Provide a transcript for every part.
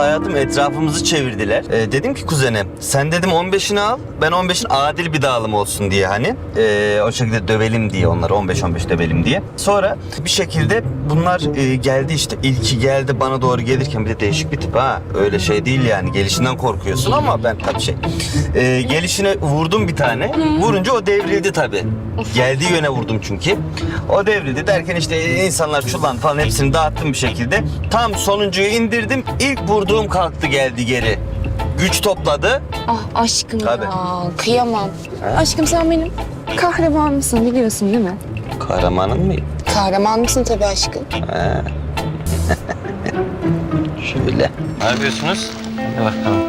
hayatım etrafımızı çevirdiler. Ee, dedim ki kuzene sen dedim 15'ini al ben 15'in adil bir dağılım olsun diye hani. Ee, o şekilde dövelim diye onları 15-15 dövelim diye. Sonra bir şekilde bunlar e, geldi işte ilki geldi bana doğru gelirken bir de değişik bir tip ha. Öyle şey değil yani gelişinden korkuyorsun ama ben tabii şey. Ee, gelişine vurdum bir tane. Vurunca o devrildi tabii. Geldiği yöne vurdum çünkü. O devrildi derken işte insanlar çullandı falan hepsini dağıttım bir şekilde. Tam sonuncuyu indirdim. İlk vurduğum kalktı geldi geri. Güç topladı. Ah aşkım Tabii. ya kıyamam. Aşkım sen benim kahramanımsın biliyorsun değil mi? Kahramanın mıyım? Kahraman mısın tabii aşkım. Şöyle. Ne yapıyorsunuz? Hadi bakalım.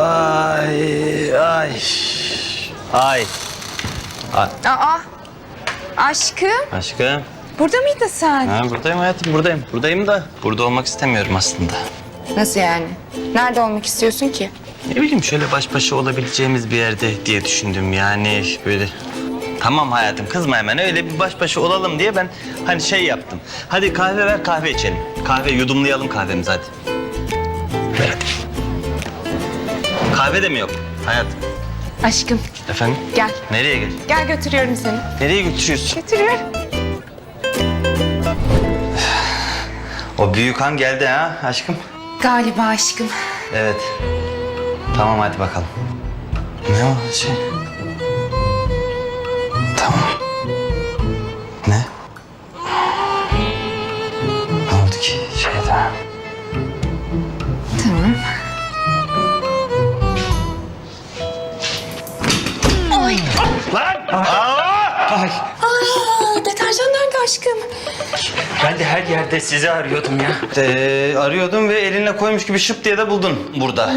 Ay ay. Ay. Ay. Aa aşkım Aşkım. Burada mıydın sen? Ha, buradayım hayatım buradayım. Buradayım da burada olmak istemiyorum aslında. Nasıl yani? Nerede olmak istiyorsun ki? Ne bileyim şöyle baş başa olabileceğimiz bir yerde diye düşündüm yani böyle. Tamam hayatım kızma hemen öyle bir baş başa olalım diye ben hani şey yaptım. Hadi kahve ver kahve içelim. Kahve yudumlayalım kahvemizi hadi. Ver hadi. Kahve de mi yok hayatım? Aşkım Efendim? gel. Nereye gel? Gel götürüyorum seni. Nereye götürüyorsun? Götürüyorum. O büyük han geldi ha aşkım. Galiba aşkım. Evet. Tamam hadi bakalım. Ne o şey? Tamam. Ne? Ne oldu ki? Şey tamam. Tamam. Ay, Aa, deterjan nerede aşkım? ben de her yerde sizi arıyordum ya. Ee, arıyordum ve eline koymuş gibi şıp diye de buldun burada.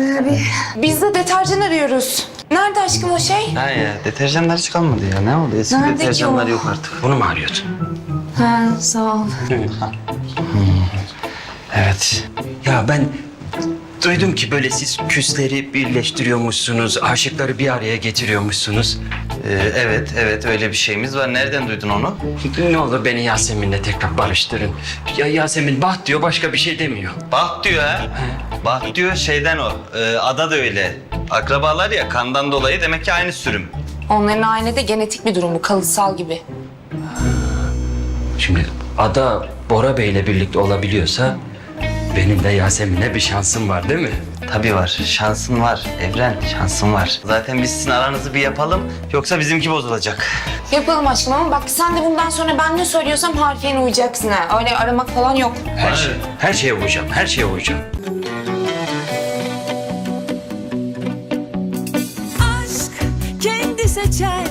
Biz de deterjan arıyoruz. Nerede aşkım o şey? Ha ya deterjanlar hiç kalmadı ya. Ne oldu? Eski Nerede ki deterjanlar o? yok artık. Bunu mu arıyordun? Ha sağ ol. Evet. Ya ben duydum ki böyle siz küsleri birleştiriyormuşsunuz, aşıkları bir araya getiriyormuşsunuz. Ee, evet, evet öyle bir şeyimiz var. Nereden duydun onu? Ne olur beni Yasemin'le tekrar barıştırın. Ya Yasemin bah diyor başka bir şey demiyor. Baht diyor ha. Baht diyor şeyden o. Ee, ada da öyle. Akrabalar ya kandan dolayı demek ki aynı sürüm. Onların ailede genetik bir durum bu kalıtsal gibi. Şimdi Ada Bora Bey'le birlikte olabiliyorsa benim de Yasemin'e bir şansım var değil mi? Tabii var. Şansın var. Evren şansın var. Zaten biz sizin aranızı bir yapalım. Yoksa bizimki bozulacak. Yapalım aşkım ama bak sen de bundan sonra ben ne söylüyorsam harfiyen uyacaksın ha. Öyle aramak falan yok. Her şey, her şeye uyacağım, her şeye uyacağım. aşk kendi seçer